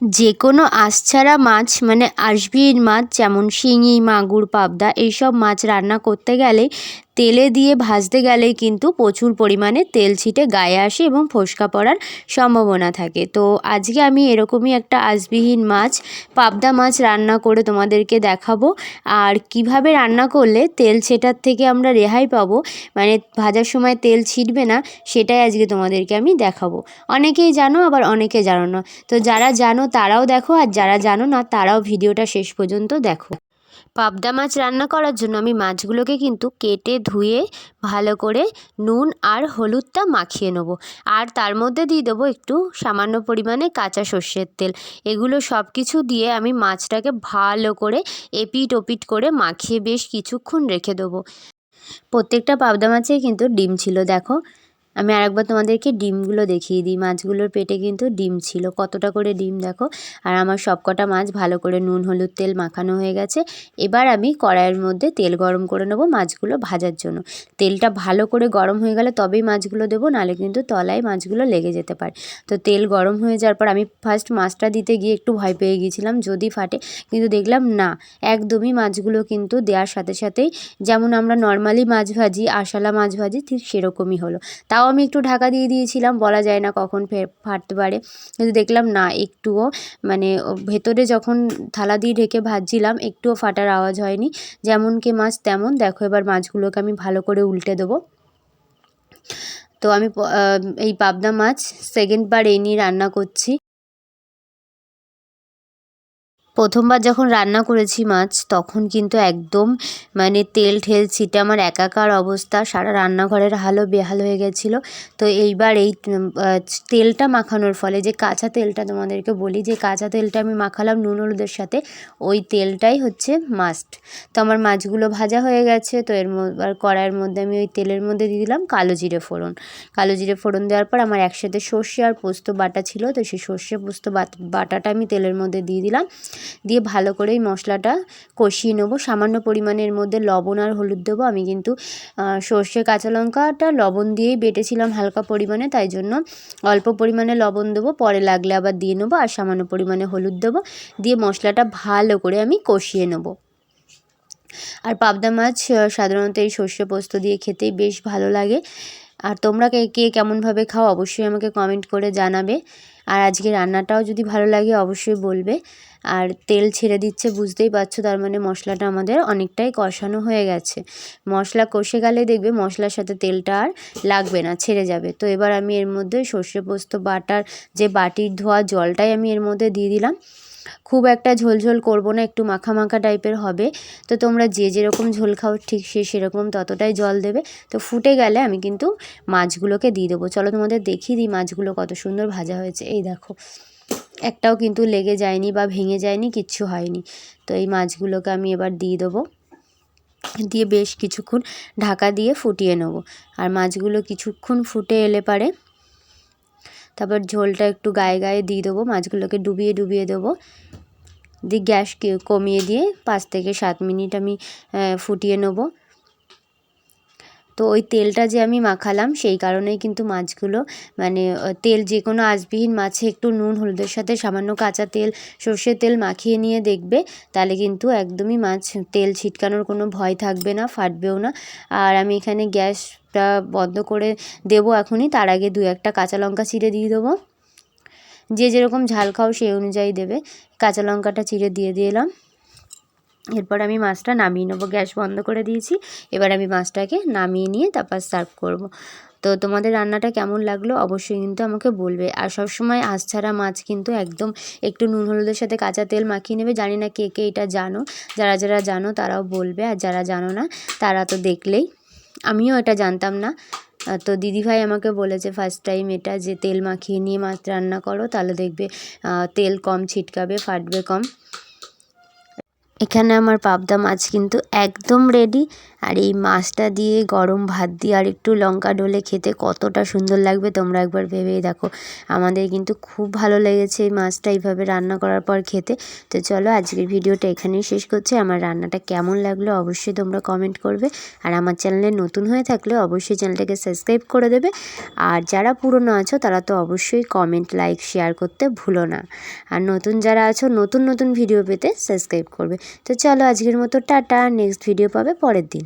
যে কোনো আশছাড়া মাছ মানে আঁশবিহীন মাছ যেমন শিঙি, মাগুর, পাবদা, এইসব মাছ রান্না করতে গেলে তেলে দিয়ে ভাজতে গেলেই কিন্তু প্রচুর পরিমাণে তেল ছিটে গায়ে আসে এবং ফোসকা পড়ার সম্ভাবনা থাকে। তো আজকে আমি এরকমই একটা আঁশবিহীন মাছ, পাবদা মাছ রান্না করে তোমাদেরকে দেখাবো। আর কীভাবে রান্না করলে তেল ছেটার থেকে আমরা রেহাই পাবো মানে ভাজার সময় তেল ছিটবে না, সেটাই আজকে তোমাদেরকে আমি দেখাবো। অনেকেই জানো, আবার অনেকে জানো না। তো যারা জানো তারাও দেখো, আর যারা জানো না তারাও ভিডিওটা শেষ পর্যন্ত দেখো। পাবদা মাছ রান্না করার জন্য আমি মাছগুলোকে কিন্তু কেটে, ধুয়ে, ভালো করে নুন আর হলুদটা মাখিয়ে নেব। আর তার মধ্যে দিয়ে দেবো একটু সামান্য পরিমাণে কাঁচা সর্ষের তেল। এগুলো সব কিছু দিয়ে আমি মাছটাকে ভালো করে এপিট ওপিট করে মাখিয়ে বেশ কিছুক্ষণ রেখে দেবো। প্রত্যেকটা পাবদা মাছেই কিন্তু ডিম ছিল, দেখো। আমি আরেকবার তোমাদেরকে ডিমগুলো দেখিয়ে দিই। মাছগুলোর পেটে কিন্তু ডিম ছিল। কতটা করে ডিম দেখো? আর আমার সবকটা মাছ ভালো করে নুন, হলুদ তেল মাখানো হয়ে গেছে। এবার আমি কড়াইয়ের মধ্যে তেল গরম করে নেব মাছগুলো ভাজার জন্য। তেলটা ভালো করে গরম হয়ে গেলে তবেই মাছগুলো দেবো, নাহলে কিন্তু তলায় মাছগুলো লেগে যেতে পারে। তো তেল গরম হয়ে যাওয়ার পর আমি ফার্স্ট মাছটা দিতে গিয়ে একটু ভয় পেয়ে গিয়েছিলাম, যদি ফাটে। কিন্তু দেখলাম না, একদমই মাছগুলো কিন্তু দেওয়ার সাথে সাথেই যেমন আমরা নর্মালি মাছ ভাজি আশালা মাছ ভাজি, ঠিক সেরকমই হলো। তাও আমি একটু ঢাকা দিয়ে দিয়েছিলাম, বলা যায় না কখন ফের ফাটতে পারে। কিন্তু দেখলাম না, একটুও মানে ভেতরে যখন থালা দিয়ে ঢেকে ভাজছিলাম, একটুও ফাটার আওয়াজ হয়নি। যেমন কে মাছ তেমন, দেখো এবার মাছগুলোকে আমি ভালো করে উল্টে দেবো। তো আমি এই পাবদা মাছ সেকেন্ডবার এই নিয়ে রান্না করছি। প্রথমবার যখন রান্না করেছি মাছ, তখন কিন্তু একদম মানে তেল ঠেল ছিটে আমার একাকার অবস্থা। সারা রান্নাঘরের হালও বেহাল হয়ে গেছিল। তো এইবার এই তেলটা মাখানোর ফলে যে কাঁচা তেলটা তোমাদেরকে বলি, যে কাঁচা তেলটা আমি মাখালাম নুন হলুদের সাথে, ওই তেলটাই হচ্ছে মাস্ট তো আমার মাছগুলো ভাজা হয়ে গেছে, তো এর আর কড়াইয়ের মধ্যে আমি ওই তেলের মধ্যে দিয়ে দিলাম কালো জিরে ফোড়ন। কালো জিরে ফোড়ন দেওয়ার পর আমার একসাথে সর্ষে আর পোস্ত বাটা ছিল, তো সেই সর্ষে পোস্ত বাটাটা আমি তেলের মধ্যে দিয়ে দিলাম। দিয়ে ভালো করে এই মশলাটা কষিয়ে নেব। সামান্য পরিমাণের মধ্যে লবণ আর হলুদ দেবো। আমি কিন্তু সর্ষে, কাঁচা লঙ্কাটা লবণ দিয়েই বেটেছিলাম হালকা পরিমাণে, তাই জন্য অল্প পরিমাণে লবণ দেবো। পরে লাগলে আবার দিয়ে নেব আর সামান্য পরিমাণে হলুদ দেবো। দিয়ে মশলাটা ভালো করে আমি কষিয়ে নেব। আর পাবদা মাছ সাধারণত এই সর্ষে পোস্ত দিয়ে খেতেই বেশ ভালো লাগে। আর তোমরা কে কে কেমনভাবে খাও অবশ্যই আমাকে কমেন্ট করে জানাবে। আর আজকে রান্নাটাও যদি ভালো লাগে অবশ্যই বলবে। আর তেল ছেড়ে দিচ্ছে, বুঝতেই পারছ, তার মানে মশলাটা আমাদের অনেকটাই কষানো হয়ে গেছে। মশলা কষে গেলে দেখবে মশলার সাথে তেলটা আর লাগবে না, ছেড়ে যাবে। তো এবার আমি এর মধ্যে সর্ষে পোস্ত, বাটার, যে বাটির ধোয়া জলটাই আমি এর মধ্যে দিয়ে দিলাম। খুব একটা ঝোলঝোল করব না, একটু মাখা মাখা টাইপের হবে। তো তোমরা যে যেরকম ঝোল খাও, ঠিক সে সেরকম ততটাই জল দেবে। তো ফুটে গেলে আমি কিন্তু মাছগুলোকে দিয়ে দেবো। চলো তোমাদের দেখিয়ে দিই মাছগুলো কত সুন্দর ভাজা হয়েছে। এই দেখো, একটাও কিন্তু লেগে যায়নি বা ভেঙে যায়নি, কিচ্ছু হয়নি। তো এই মাছগুলোকে আমি এবার দিয়ে দেবো। দিয়ে বেশ কিছুক্ষণ ঢাকা দিয়ে ফুটিয়ে নেব। আর মাছগুলো কিছুক্ষণ ফুটে এলে পারে তারপর ঝোলটা একটু গায়ে গায়ে দিয়ে দেবো, মাছগুলোকে ডুবিয়ে ডুবিয়ে দেবো। দিয়ে গ্যাস কমিয়ে দিয়ে পাঁচ থেকে সাত মিনিট আমি ফুটিয়ে নেব। তো ওই তেলটা যে আমি মাখালাম, সেই কারণেই কিন্তু মাছগুলো মানে তেল যে কোনো আঁশবিহীন মাছে একটু নুন, হলুদের সাথে সামান্য কাঁচা তেল, সর্ষের তেল মাখিয়ে নিয়ে দেখবে, তাহলে কিন্তু একদমই মাছ, তেল ছিটকানোর কোনো ভয় থাকবে না, ফাটবেও না। আর আমি এখানে গ্যাসটা বন্ধ করে দেবো এখনই, তার আগে দু একটা কাঁচা লঙ্কা চিড়ে দিয়ে দেবো। যে যেরকম ঝাল খাও সেই অনুযায়ী দেবে, কাঁচা লঙ্কাটা চিড়ে দিয়ে দিলাম। এরপর আমি মাছটা নামিয়ে নেব। গ্যাস বন্ধ করে দিয়েছি। এবার আমি মাছটাকে নামিয়ে নিয়ে তারপর সার্ভ করব। তো তোমাদের রান্নাটা কেমন লাগল অবশ্যই কিন্তু আমাকে বলবে। আর সবসময় আঁশ ছাড়া মাছ কিন্তু একদম একটু নুন হলুদের সাথে কাঁচা তেল মাখিয়ে নেবে। জানি না কে কে এটা জানো। যারা যারা জানো তারাও বলবে। আর যারা জানো না, তারা তো দেখলেই। আমিও এটা জানতাম না। তো দিদিভাই আমাকে বলেছে ফার্স্ট টাইম এটা যে তেল মাখিয়ে নিয়ে মাছ রান্না করো, তাহলে দেখবে তেল কম ছিটকাবে, ফাটবে কম। এখানে আমার পাবদা মাছ কিন্তু একদম রেডি আর এই মাছটা দিয়ে গরম ভাত দিয়ে আর একটু লঙ্কা ডলে খেতে কতটা সুন্দর লাগবে তোমরা একবার ভেবেই দেখো। আমাদের কিন্তু খুব ভালো লেগেছে এই মাছটা এইভাবে রান্না করার পর খেতে। তো চলো আজকের ভিডিওটা এখানেই শেষ করছি। আমার রান্নাটা কেমন লাগল অবশ্যই তোমরা কমেন্ট করবে। আর আমার চ্যানেলে নতুন হয়ে থাকলে অবশ্যই চ্যানেলটাকে সাবস্ক্রাইব করে দেবে। আর যারা পুরনো আছো তারা তো অবশ্যই কমেন্ট লাইক শেয়ার করতে ভুলো না। আর নতুন যারা আছো নতুন নতুন ভিডিও পেতে সাবস্ক্রাইব করবে। তো চলো আজকের মতো টাটা নেক্সট ভিডিও পাবে পরের দিন।